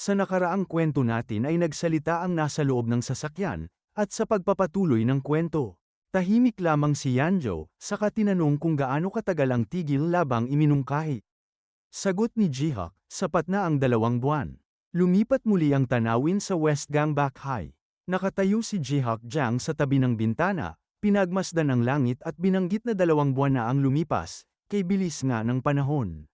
Sa nakaraang kwento natin ay nagsalita ang nasa loob ng sasakyan, at sa pagpapatuloy ng kwento. Tahimik lamang si Yanjo, saka tinanong kung gaano katagal ang tigil labang iminungkahi. Sagot ni Jihak, sapat na ang dalawang buwan. Lumipat muli ang tanawin sa West Gangbak High. Nakatayo si Jihak Jang sa tabi ng bintana, pinagmasdan ang langit at binanggit na dalawang buwan na ang lumipas, kay bilis nga ng panahon.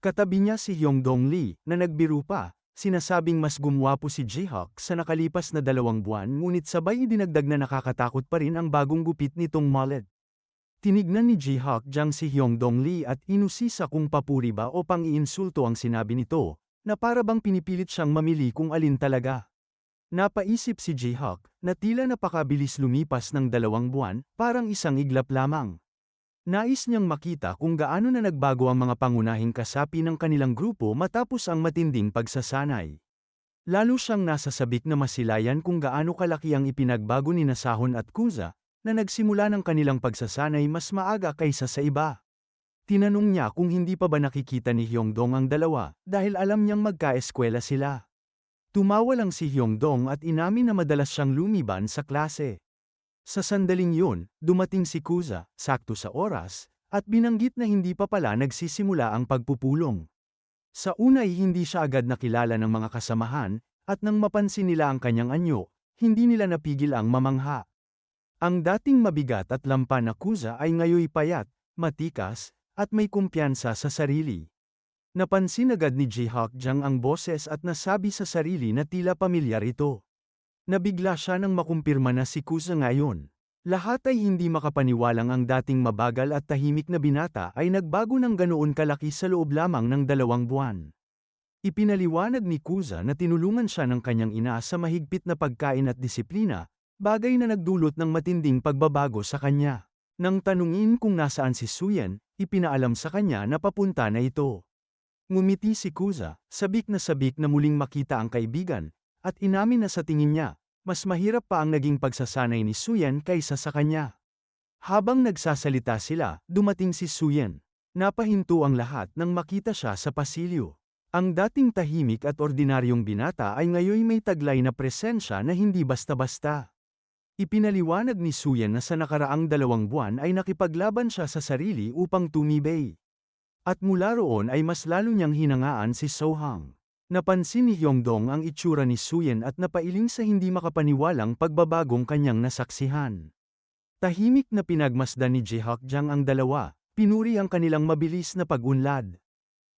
Katabi niya si Hyongdong Lee, na nagbiro pa, sinasabing mas gumwapo si Jihak sa nakalipas na dalawang buwan ngunit sabay idinagdag na nakakatakot pa rin ang bagong gupit nitong mullet. Tinignan ni Jihak Jang si Hyongdong Lee at inusisa kung papuri ba o pang-iinsulto ang sinabi nito, na para bang pinipilit siyang mamili kung alin talaga. Napaisip si Jihak, na tila napakabilis lumipas ng dalawang buwan, parang isang iglap lamang. Nais niyang makita kung gaano na nagbago ang mga pangunahing kasapi ng kanilang grupo matapos ang matinding pagsasanay. Lalo siyang nasasabik na masilayan kung gaano kalaki ang ipinagbago ni Nasahon at Kuza, na nagsimula ng kanilang pagsasanay mas maaga kaysa sa iba. Tinanong niya kung hindi pa ba nakikita ni Hyongdong ang dalawa, dahil alam niyang magkaeskwela sila. Tumawa lang si Hyongdong at inamin na madalas siyang lumiban sa klase. Sa sandaling yun, dumating si Kuza, sakto sa oras, at binanggit na hindi pa pala nagsisimula ang pagpupulong. Sa una ay hindi siya agad nakilala ng mga kasamahan, at nang mapansin nila ang kanyang anyo, hindi nila napigil ang mamangha. Ang dating mabigat at lampan na Kuza ay ngayoy payat, matikas, at may kumpiyansa sa sarili. Napansin agad ni Jihak Jang ang boses at nasabi sa sarili na tila pamilyar ito. Nabigla siya nang makumpirma na si Kuza ngayon. Lahat ay hindi makapaniwalang ang dating mabagal at tahimik na binata ay nagbago ng ganoon kalaki sa loob lamang ng dalawang buwan. Ipinaliwanag ni Kuza na tinulungan siya ng kanyang ina sa mahigpit na pagkain at disiplina, bagay na nagdulot ng matinding pagbabago sa kanya. Nang tanungin kung nasaan si Suyen, ipinaalam sa kanya na papunta na ito. Ngumiti si Kuza, sabik na sabik na muling makita ang kaibigan, at inamin na sa tingin niya, mas mahirap pa ang naging pagsasanay ni Suyen kaysa sa kanya. Habang nagsasalita sila, dumating si Suyen. Napahinto ang lahat nang makita siya sa pasilyo. Ang dating tahimik at ordinaryong binata ay ngayon may taglay na presensya na hindi basta-basta. Ipinaliwanag ni Suyen na sa nakaraang dalawang buwan ay nakipaglaban siya sa sarili upang tumibay. At mula roon ay mas lalo niyang hinangaan si Sohang. Napansin ni Hyongdong ang itsura ni Suyen at napailing sa hindi makapaniwalang pagbabagong kanyang nasaksihan. Tahimik na pinagmasdan ni Jihak Jang ang dalawa, pinuri ang kanilang mabilis na pag-unlad.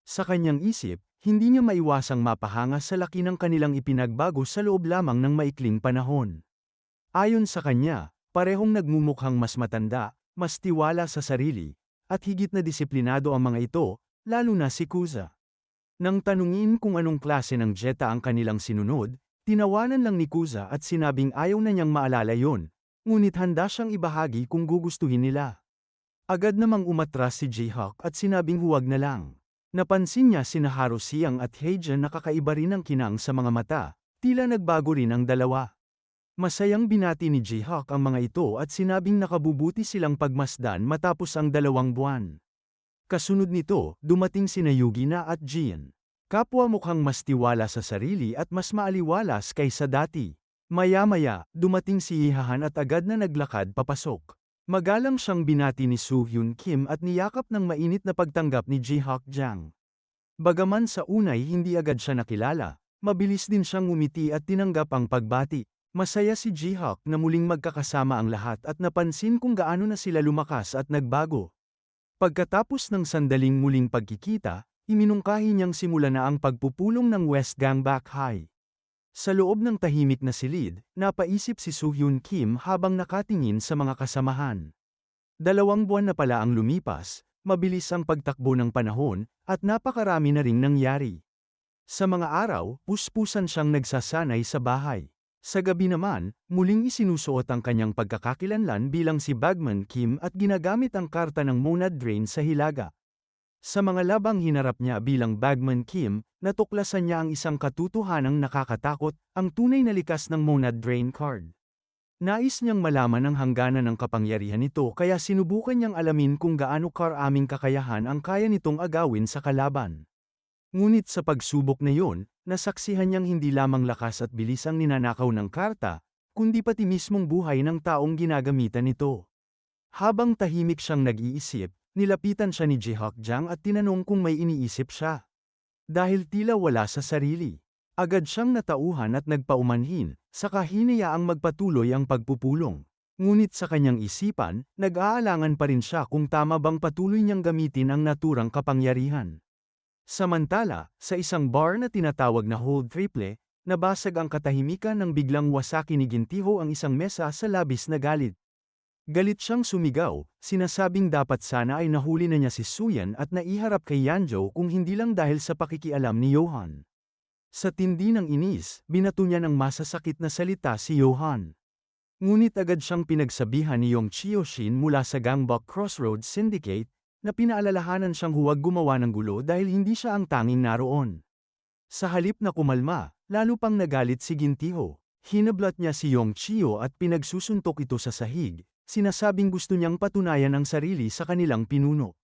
Sa kanyang isip, hindi niya maiwasang mapahanga sa laki ng kanilang ipinagbago sa loob lamang ng maikling panahon. Ayon sa kanya, parehong nagmumukhang mas matanda, mas tiwala sa sarili, at higit na disiplinado ang mga ito, lalo na si Kuza. Nang tanungin kung anong klase ng Jetta ang kanilang sinunod, tinawanan lang ni Kuza at sinabing ayaw na niyang maalala yon, ngunit handa siyang ibahagi kung gugustuhin nila. Agad namang umatras si Jihawk at sinabing huwag na lang. Napansin niya sina Haro Siang at Heijan na kakaiba rin ang kinang sa mga mata, tila nagbago rin ang dalawa. Masayang binati ni Jihawk ang mga ito at sinabing nakabubuti silang pagmasdan matapos ang dalawang buwan. Kasunod nito, dumating sina Yugina at Jian. Kapwa mukhang mas tiwala sa sarili at mas maaliwalas kaysa dati. Maya-maya, dumating si Ihahan at agad na naglakad papasok. Magalang siyang binati ni Su Hyun Kim at niyakap ng mainit na pagtanggap ni Ji Hak Jang. Bagaman sa unay hindi agad siya nakilala, mabilis din siyang umiti at tinanggap ang pagbati. Masaya si Ji Hak na muling magkakasama ang lahat at napansin kung gaano na sila lumakas at nagbago. Pagkatapos ng sandaling muling pagkikita, iminungkahi niyang simula na ang pagpupulong ng West Gangbak High. Sa loob ng tahimik na silid, napaisip si Suhyun Kim habang nakatingin sa mga kasamahan. Dalawang buwan na pala ang lumipas, mabilis ang pagtakbo ng panahon, at napakarami na ring nangyari. Sa mga araw, puspusan siyang nagsasanay sa bahay. Sa gabi naman, muling isinusuot ang kanyang pagkakakilanlan bilang si Bagman Kim at ginagamit ang karta ng Monad Drain sa Hilaga. Sa mga labang hinarap niya bilang Bagman Kim, natuklasan niya ang isang katutuhanang nakakatakot, ang tunay na likas ng Monad Drain card. Nais niyang malaman ang hangganan ng kapangyarihan nito kaya sinubukan niyang alamin kung gaano karaming kakayahan ang kaya nitong agawin sa kalaban. Ngunit sa pagsubok na yon, nasaksihan niyang hindi lamang lakas at bilis ang ninanakaw ng karta, kundi pati mismong buhay ng taong ginagamitan nito. Habang tahimik siyang nag-iisip, nilapitan siya ni Jihok Jang at tinanong kung may iniisip siya. Dahil tila wala sa sarili. Agad siyang natauhan at nagpaumanhin, saka hiniyaang magpatuloy ang pagpupulong. Ngunit sa kanyang isipan, nag-aalangan pa rin siya kung tama bang patuloy niyang gamitin ang naturang kapangyarihan. Samantala, sa isang bar na tinatawag na Hold Triple, nabasag ang katahimikan ng biglang wasaki ni Gintiho ang isang mesa sa labis na galit. Galit siyang sumigaw, sinasabing dapat sana ay nahuli na niya si Suyan at naiharap kay Yanjo kung hindi lang dahil sa pakikialam ni Johan. Sa tindi ng inis, binato niya ng masasakit na salita si Johan. Ngunit agad siyang pinagsabihan ni Yong Chioshin mula sa Gangbok Crossroads Syndicate, na pinaalalahanan siyang huwag gumawa ng gulo dahil hindi siya ang tanging naroon. Sa halip na kumalma, lalo pang nagalit si Gintiho. Hinablat niya si Yong Chio at pinagsusuntok ito sa sahig, sinasabing gusto niyang patunayan ang sarili sa kanilang pinuno.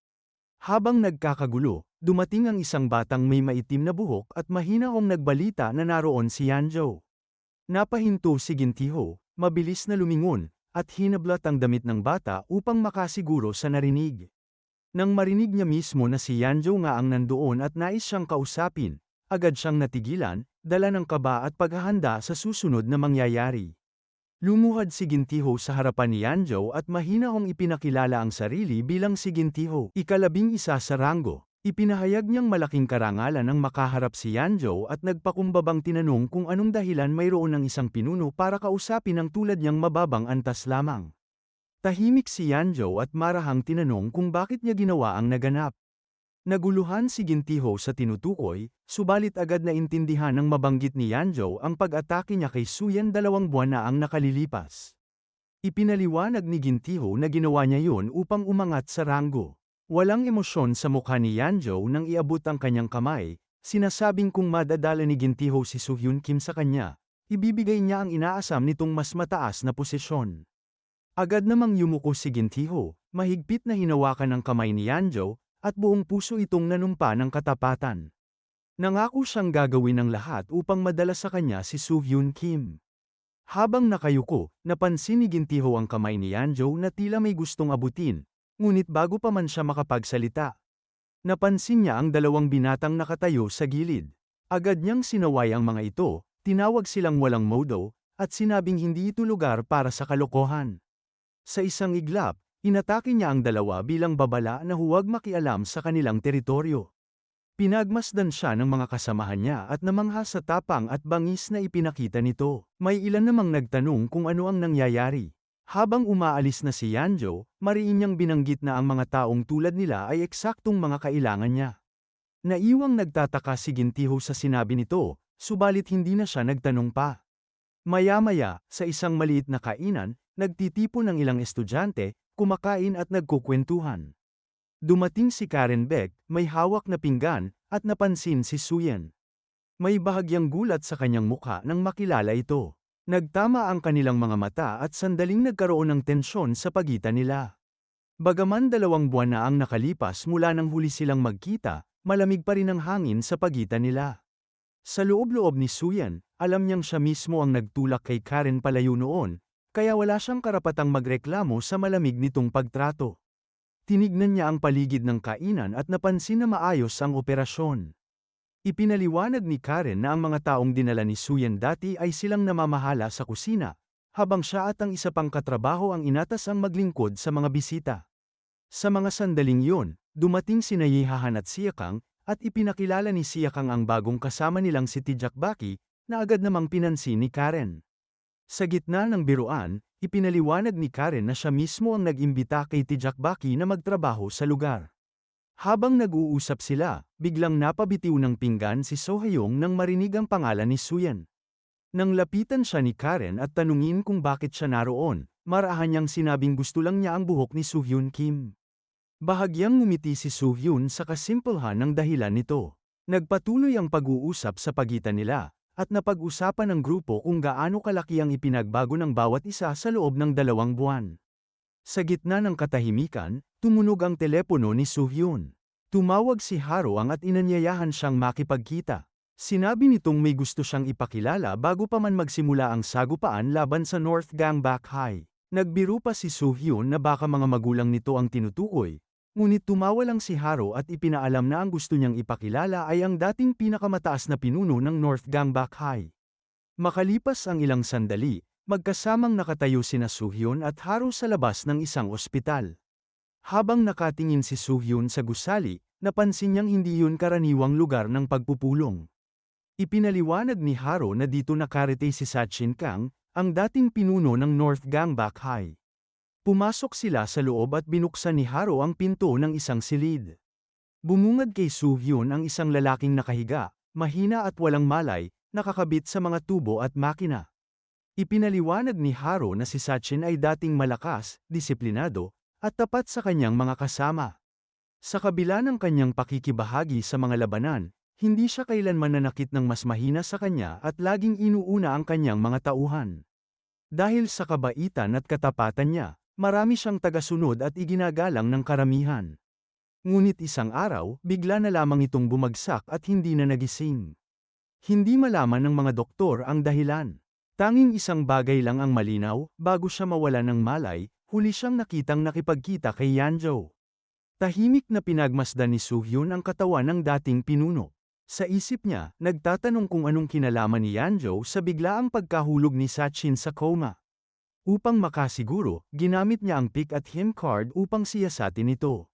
Habang nagkakagulo, dumating ang isang batang may maitim na buhok at mahinaong nagbalita na naroon si Yanjo. Napahinto si Gintiho, mabilis na lumingon, at hinablat ang damit ng bata upang makasiguro sa narinig. Nang marinig niya mismo na si Yanjo nga ang nandoon at nais siyang kausapin, agad siyang natigilan, dala ng kaba at paghahanda sa susunod na mangyayari. Lumuhad si Gintiho sa harapan ni Yanjo at mahinahong ipinakilala ang sarili bilang si Gintiho. Ikalabing isa sa ranggo. Ipinahayag niyang malaking karangalan ang makaharap si Yanjo at nagpakumbabang tinanong kung anong dahilan mayroon ng isang pinuno para kausapin ang tulad niyang mababang antas lamang. Tahimik si Yanjo at marahang tinanong kung bakit niya ginawa ang naganap. Naguluhan si Gintiho sa tinutukoy, subalit agad na intindihan ng mabanggit ni Yanjo ang pag-atake niya kay Suyan dalawang buwan na ang nakalilipas. Ipinaliwanag ni Gintiho na ginawa niya yun upang umangat sa ranggo. Walang emosyon sa mukha ni Yanjo nang iabot ang kanyang kamay, sinasabing kung madadala ni Gintiho si Suhyun Kim sa kanya, ibibigay niya ang inaasam nitong mas mataas na posisyon. Agad namang yumuko si Gintiho, mahigpit na hinawakan ang kamay ni Yanjo, at buong puso itong nanumpa ng katapatan. Nangako siyang gagawin ang lahat upang madala sa kanya si Suhyun Kim. Habang nakayuko, napansin ni Gintiho ang kamay ni Yanjo na tila may gustong abutin, ngunit bago pa man siya makapagsalita. Napansin niya ang dalawang binatang nakatayo sa gilid. Agad niyang sinaway ang mga ito, tinawag silang walang modo, at sinabing hindi ito lugar para sa kalokohan. Sa isang iglap, Inatake niya ang dalawa bilang babala na huwag makialam sa kanilang teritoryo. Pinagmasdan siya ng mga kasamahan niya at namangha sa tapang at bangis na ipinakita nito. May ilan namang nagtanong kung ano ang nangyayari. Habang umaalis na si Yanjo, mariin niyang binanggit na ang mga taong tulad nila ay eksaktong mga kailangan niya. Naiwang nagtataka si Gintiho sa sinabi nito, subalit hindi na siya nagtanong pa. Maya-maya, sa isang maliit na kainan, nagtitipon ng ilang estudyante, kumakain at nagkukwentuhan. Dumating si Karen Beck, may hawak na pinggan, at napansin si Suyen. May bahagyang gulat sa kanyang mukha nang makilala ito. Nagtama ang kanilang mga mata at sandaling nagkaroon ng tensyon sa pagitan nila. Bagaman dalawang buwan na ang nakalipas mula nang huli silang magkita, malamig pa rin ang hangin sa pagitan nila. Sa loob-loob ni Suyan, alam niyang siya mismo ang nagtulak kay Karen palayo noon, kaya wala siyang karapatang magreklamo sa malamig nitong pagtrato. Tinignan niya ang paligid ng kainan at napansin na maayos ang operasyon. Ipinaliwanag ni Karen na ang mga taong dinala ni Suyen dati ay silang namamahala sa kusina, habang siya at ang isa pang katrabaho ang inatas ang maglingkod sa mga bisita. Sa mga sandaling yun, dumating si Nayihahan at Siyakang, at ipinakilala ni Siyakang ang bagong kasama nilang si Tijakbaki, na agad namang pinansin ni Karen. Sa gitna ng biruan, ipinaliwanag ni Karen na siya mismo ang nag-imbita kay Tijakbaki na magtrabaho sa lugar. Habang nag-uusap sila, biglang napabitiw ng pinggan si Sohayong nang marinig ang pangalan ni Suyan. Nang lapitan siya ni Karen at tanungin kung bakit siya naroon, marahan niyang sinabing gusto lang niya ang buhok ni Suhyun Kim. Bahagyang ngumiti si Suhyun sa kasimpulhan ng dahilan nito. Nagpatuloy ang pag-uusap sa pagitan nila, at napag-usapan ng grupo kung gaano kalaki ang ipinagbago ng bawat isa sa loob ng dalawang buwan. Sa gitna ng katahimikan, tumunog ang telepono ni Suhyun. Tumawag si Haro ang at inanyayahan siyang makipagkita. Sinabi nitong may gusto siyang ipakilala bago pa man magsimula ang sagupaan laban sa North Gangbak High. Nagbiro pa si Soo-hyun na baka mga magulang nito ang tinutukoy, ngunit tumawa lang si Haro at ipinaalam na ang gusto niyang ipakilala ay ang dating pinakamataas na pinuno ng North Gangbak High. Makalipas ang ilang sandali, magkasamang nakatayo sina Soo-hyun at Haro sa labas ng isang ospital. Habang nakatingin si Soo-hyun sa gusali, napansin niyang hindi yun karaniwang lugar ng pagpupulong. Ipinaliwanag ni Haro na dito nakarete si Sachin Kang, ang dating pinuno ng North Gangbak High. Pumasok sila sa loob at binuksan ni Haro ang pinto ng isang silid. Bumungad kay Soo-hyun ang isang lalaking nakahiga, mahina at walang malay, nakakabit sa mga tubo at makina. Ipinaliwanag ni Haro na si Sachin ay dating malakas, disiplinado, at tapat sa kanyang mga kasama. Sa kabila ng kanyang pakikibahagi sa mga labanan, hindi siya kailanman nanakit ng mas mahina sa kanya at laging inuuna ang kanyang mga tauhan. Dahil sa kabaitan at katapatan niya, marami siyang tagasunod at iginagalang ng karamihan. Ngunit isang araw, bigla na lamang itong bumagsak at hindi na nagising. Hindi malaman ng mga doktor ang dahilan. Tanging isang bagay lang ang malinaw, bago siya mawala ng malay, huli siyang nakitang nakipagkita kay Yanjo. Tahimik na pinagmasdan ni Suhyun ang katawan ng dating pinuno. Sa isip niya, nagtatanong kung anong kinalaman ni Yanjo sa biglaang pagkahulog ni Sachin sa coma. Upang makasiguro, ginamit niya ang pick at him card upang siyasatin ito.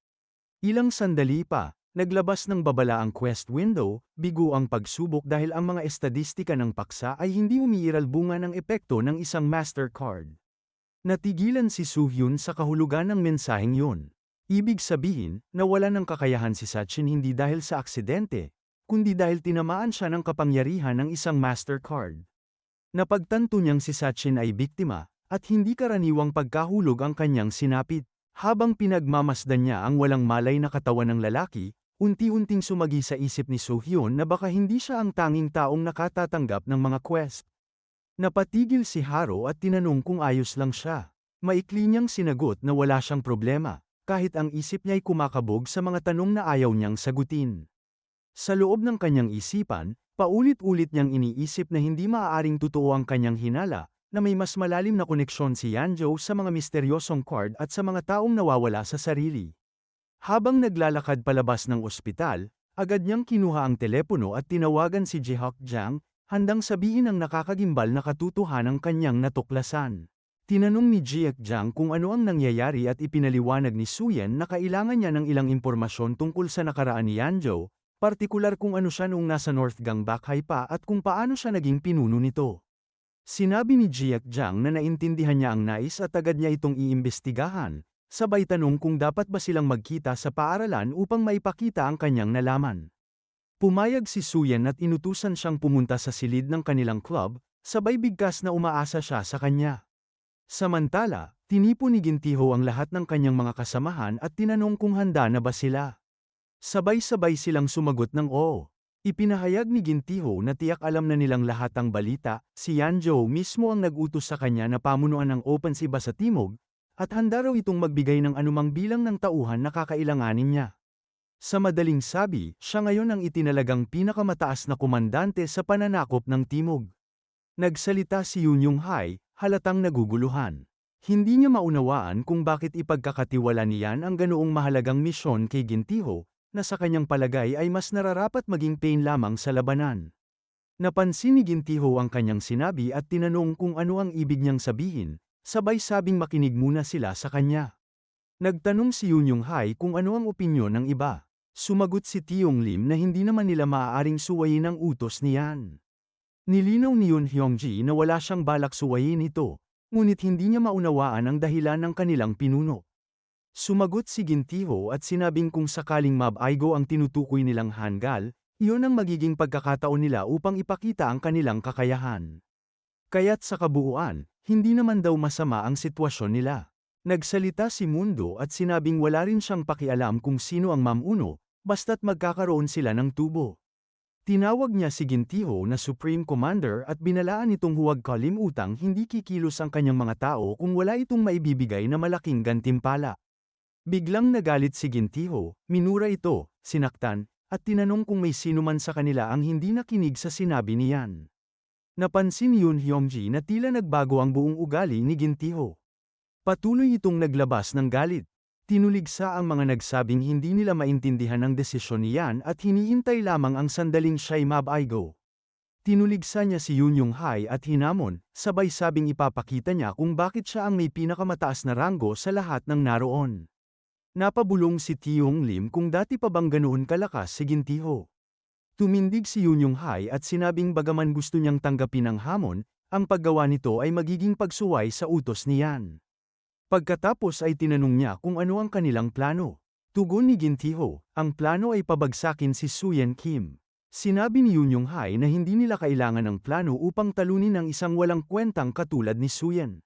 Ilang sandali pa, naglabas ng babala ang quest window, bigo ang pagsubok dahil ang mga estadistika ng paksa ay hindi umiiral bunga ng epekto ng isang master card. Natigilan si Suhyun sa kahulugan ng mensaheng yun. Ibig sabihin, nawala ng kakayahan si Sachin hindi dahil sa aksidente, kundi dahil tinamaan siya ng kapangyarihan ng isang MasterCard. Napagtanto niyang si Sachin ay biktima, at hindi karaniwang pagkahulog ang kanyang sinapit. Habang pinagmamasdan niya ang walang malay na katawan ng lalaki, unti-unting sumagi sa isip ni Sohyun na baka hindi siya ang tanging taong nakatatanggap ng mga quest. Napatigil si Haro at tinanong kung ayos lang siya. Maikli niyang sinagot na wala siyang problema, kahit ang isip niya'y kumakabog sa mga tanong na ayaw niyang sagutin. Sa loob ng kanyang isipan, paulit-ulit niyang iniisip na hindi maaaring totoo ang kanyang hinala, na may mas malalim na koneksyon si Yanjo sa mga misteryosong card at sa mga taong nawawala sa sarili. Habang naglalakad palabas ng ospital, agad niyang kinuha ang telepono at tinawagan si Jihok Jiang, handang sabihin ang nakakagimbal na katotohanan ng kanyang natuklasan. Tinanong ni Jihok Jiang kung ano ang nangyayari at ipinaliwanag ni Suyen na kailangan niya ng ilang impormasyon tungkol sa nakaraan ni Yanjo, Partikular kung ano siya noong nasa North Gangbak High pa at kung paano siya naging pinuno nito. Sinabi ni Jiak Jiang na naintindihan niya ang nais at agad niya itong iimbestigahan, sabay tanong kung dapat ba silang magkita sa paaralan upang maipakita ang kanyang nalaman. Pumayag si Suyen at inutusan siyang pumunta sa silid ng kanilang club, sabay bigkas na umaasa siya sa kanya. Samantala, tinipo ni Gintiho ang lahat ng kanyang mga kasamahan at tinanong kung handa na ba sila. Sabay-sabay silang sumagot ng oo. Ipinahayag ni Gintiho na tiyak alam na nilang lahat ang balita, si Yanjo mismo ang nag-utos sa kanya na pamunuan ng Open Siba sa Timog, at handa raw itong magbigay ng anumang bilang ng tauhan na kakailanganin niya. Sa madaling sabi, siya ngayon ang itinalagang pinakamataas na komandante sa pananakop ng Timog. Nagsalita si Yunyong Hai, halatang naguguluhan. Hindi niya maunawaan kung bakit ipagkakatiwala niyan ang ganoong mahalagang misyon kay Gintiho, na sa kanyang palagay ay mas nararapat maging pain lamang sa labanan. Napansin ni Gintiho ang kanyang sinabi at tinanong kung ano ang ibig niyang sabihin, sabay sabing makinig muna sila sa kanya. Nagtanong si Yunyong Hai kung ano ang opinyon ng iba. Sumagot si Tiong Lim na hindi naman nila maaaring suwayin ang utos niyan. Nilinaw ni Yun Hyongji na wala siyang balak suwayin ito, ngunit hindi niya maunawaan ang dahilan ng kanilang pinuno. Sumagot si Gintiho at sinabing kung sakaling mab-aigo ang tinutukoy nilang hanggal, iyon ang magiging pagkakataon nila upang ipakita ang kanilang kakayahan. Kaya't sa kabuuan, hindi naman daw masama ang sitwasyon nila. Nagsalita si Mundo at sinabing wala rin siyang pakialam kung sino ang mamuno, basta't magkakaroon sila ng tubo. Tinawag niya si Gintiho na Supreme Commander at binalaan itong huwag kalimutang hindi kikilos ang kanyang mga tao kung wala itong maibibigay na malaking gantimpala. Biglang nagalit si Gintiho, minura ito, sinaktan, at tinanong kung may sino man sa kanila ang hindi nakinig sa sinabi ni Yan. Napansin ni Yoon Hyungji na tila nagbago ang buong ugali ni Gintiho. Patuloy itong naglabas ng galit. Tinuligsa ang mga nagsabing hindi nila maintindihan ang desisyon ni Yan at hinihintay lamang ang sandaling siya'y mabaigo. Tinuligsa niya si Yoon Yung Hai at hinamon, sabay sabing ipapakita niya kung bakit siya ang may pinakamataas na ranggo sa lahat ng naroon. Napabulong si Tiong Lim kung dati pa bang ganoon kalakas si Gintiho. Tumindig si Yoon Yung Hai at sinabing bagaman gusto niyang tanggapin ang hamon, ang paggawa nito ay magiging pagsuway sa utos ni Yan. Pagkatapos ay tinanong niya kung ano ang kanilang plano. Tugon ni Gintiho, ang plano ay pabagsakin si Suyen Kim. Sinabi ni Yoon Yung Hai na hindi nila kailangan ng plano upang talunin ang isang walang kwentang katulad ni Suyen.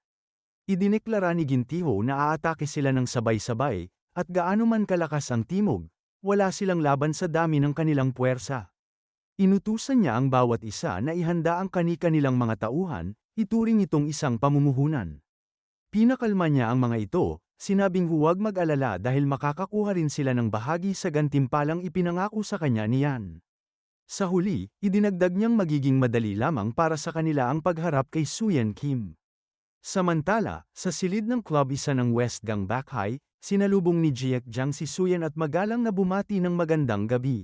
Idineklara ni Gintiho na aatake sila ng sabay-sabay, at gaano man kalakas ang timog, wala silang laban sa dami ng kanilang puwersa. Inutusan niya ang bawat isa na ihanda ang kani-kanilang mga tauhan, ituring itong isang pamumuhunan. Pinakalma niya ang mga ito, sinabing huwag mag-alala dahil makakakuha rin sila ng bahagi sa gantimpalang ipinangako sa kanya niyan. Sa huli, idinagdag niyang magiging madali lamang para sa kanila ang pagharap kay Suyen Kim. Samantala, sa silid ng club isa ng West Gang Bakhai, sinalubong ni Jiek Jang si Suyen at magalang na bumati ng magandang gabi.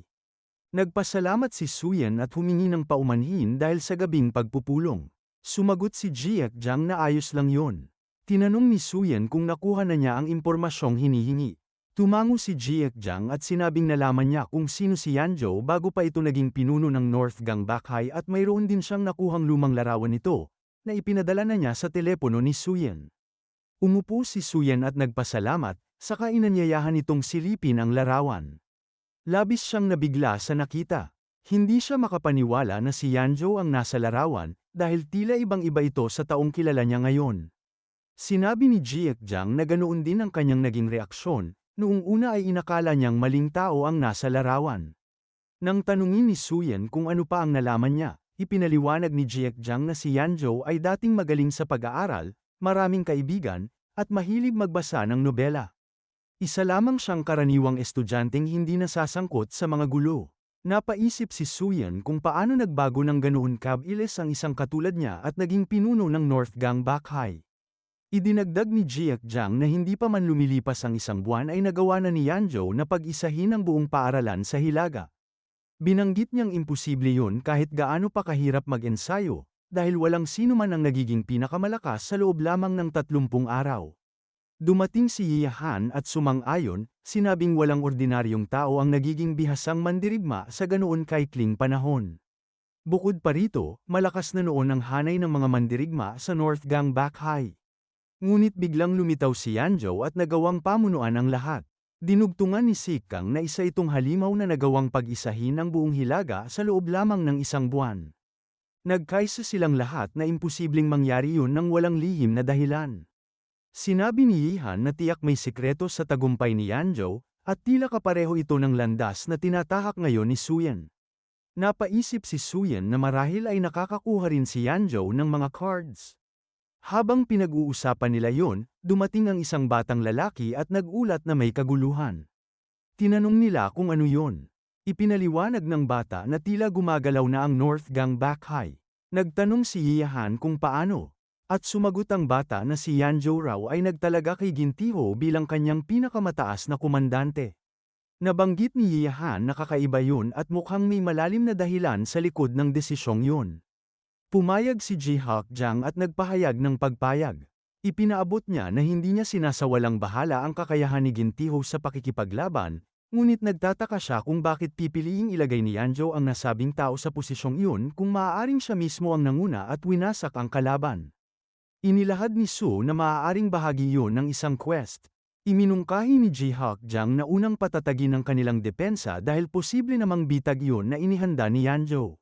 Nagpasalamat si Suyen at humingi ng paumanhin dahil sa gabing pagpupulong. Sumagot si Jiek Jang na ayos lang yon. Tinanong ni Suyen kung nakuha na niya ang impormasyong hinihingi. Tumango si Jiek Jang at sinabing nalaman niya kung sino si Yanjo bago pa ito naging pinuno ng North Gang Bakhai at mayroon din siyang nakuhang lumang larawan nito, na ipinadala na niya sa telepono ni Suyen. Umupo si Suyen at nagpasalamat, saka inanyayahan itong silipin ang larawan. Labis siyang nabigla sa nakita. Hindi siya makapaniwala na si Yanjo ang nasa larawan, dahil tila ibang-iba ito sa taong kilala niya ngayon. Sinabi ni Jiek Jang na ganoon din ang kanyang naging reaksyon, Noong una ay inakala niyang maling tao ang nasa larawan. Nang tanungin ni Suyen kung ano pa ang nalaman niya, ipinaliwanag ni Jiek Jiang na si Yanzhou ay dating magaling sa pag-aaral, maraming kaibigan, at mahilig magbasa ng nobela. Isa lamang siyang karaniwang estudyanteng hindi nasasangkot sa mga gulo. Napaisip si Suyen kung paano nagbago ng ganoon kabilis ang isang katulad niya at naging pinuno ng North Gang Bakhai. Idinagdag ni Jiak Jiang na hindi pa man lumilipas ang isang buwan ay nagawa na ni Yanzhou na pag-isahin ang buong paaralan sa Hilaga. Binanggit niyang imposible yun kahit gaano pa kahirap mag-ensayo, dahil walang sino man ang nagiging pinakamalakas sa loob lamang ng 30 araw. Dumating si Yihan at sumang-ayon, sinabing walang ordinaryong tao ang nagiging bihasang mandirigma sa ganoon kaikling panahon. Bukod pa rito, malakas na noon ang hanay ng mga mandirigma sa North Gang Bakhai. Ngunit biglang lumitaw si Yanzhou at nagawang pamunuan ang lahat. Dinugtungan ni Sikang na isa itong halimaw na nagawang pag-isahin ang buong hilaga sa loob lamang ng isang buwan. Nagkaisa silang lahat na imposibleng mangyari yun ng walang lihim na dahilan. Sinabi ni Yihan na tiyak may sikreto sa tagumpay ni Yanzhou, at tila kapareho ito ng landas na tinatahak ngayon ni Suyen. Napaisip si Suyen na marahil ay nakakakuha rin si Yanzhou ng mga cards. Habang pinag-uusapan nila yon, dumating ang isang batang lalaki at nagulat na may kaguluhan. Tinanong nila kung ano yon. Ipinaliwanag ng bata na tila gumagalaw na ang North Gang Bakhai. Nagtanong si Yihan kung paano. At sumagot ang bata na si Yanjo raw ay nagtalaga kay Gintiho bilang kanyang pinakamataas na komandante. Nabanggit ni Yihan na kakaiba yun at mukhang may malalim na dahilan sa likod ng desisyong yun. Pumayag si Ji-Hak Jang at nagpahayag ng pagpayag. Ipinaabot niya na hindi niya sinasawalang bahala ang kakayahan ni Gintiho sa pakikipaglaban, ngunit nagtataka siya kung bakit pipiliing ilagay ni Yanjo ang nasabing tao sa posisyong iyon kung maaaring siya mismo ang nanguna at winasak ang kalaban. Inilahad ni Su na maaaring bahagi yun ng isang quest. Iminungkahi ni Ji-Hak Jang na unang patatagin ang kanilang depensa dahil posible namang bitag yun na inihanda ni Yanjo.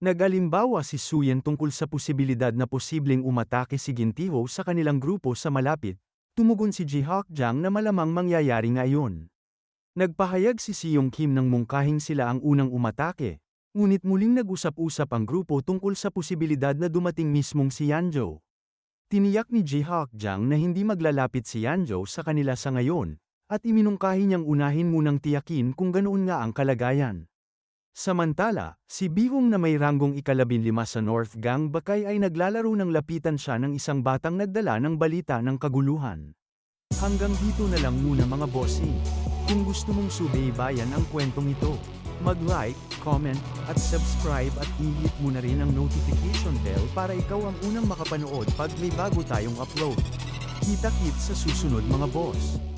Nagalimbawa si Suyen tungkol sa posibilidad na posibleng umatake si Gintiho sa kanilang grupo sa malapit, tumugon si Jihak Jang na malamang mangyayari ngayon. Nagpahayag si Siyong Kim ng mungkahing sila ang unang umatake, ngunit muling nag-usap-usap ang grupo tungkol sa posibilidad na dumating mismong si Yanjo. Tiniyak ni Jihak Jang na hindi maglalapit si Yanjo sa kanila sa ngayon, at iminungkahi niyang unahin munang tiyakin kung ganoon nga ang kalagayan. Samantala, si Bihong na may ranggong ikalabinlima sa North Gang Bakay ay naglalaro ng lapitan siya ng isang batang nagdala ng balita ng kaguluhan. Hanggang dito na lang muna mga bossing. Kung gusto mong subaybayan ang kwentong ito, mag-like, comment, at subscribe at i-hit mo na rin ang notification bell para ikaw ang unang makapanood pag may bago tayong upload. Kita-kit sa susunod mga boss.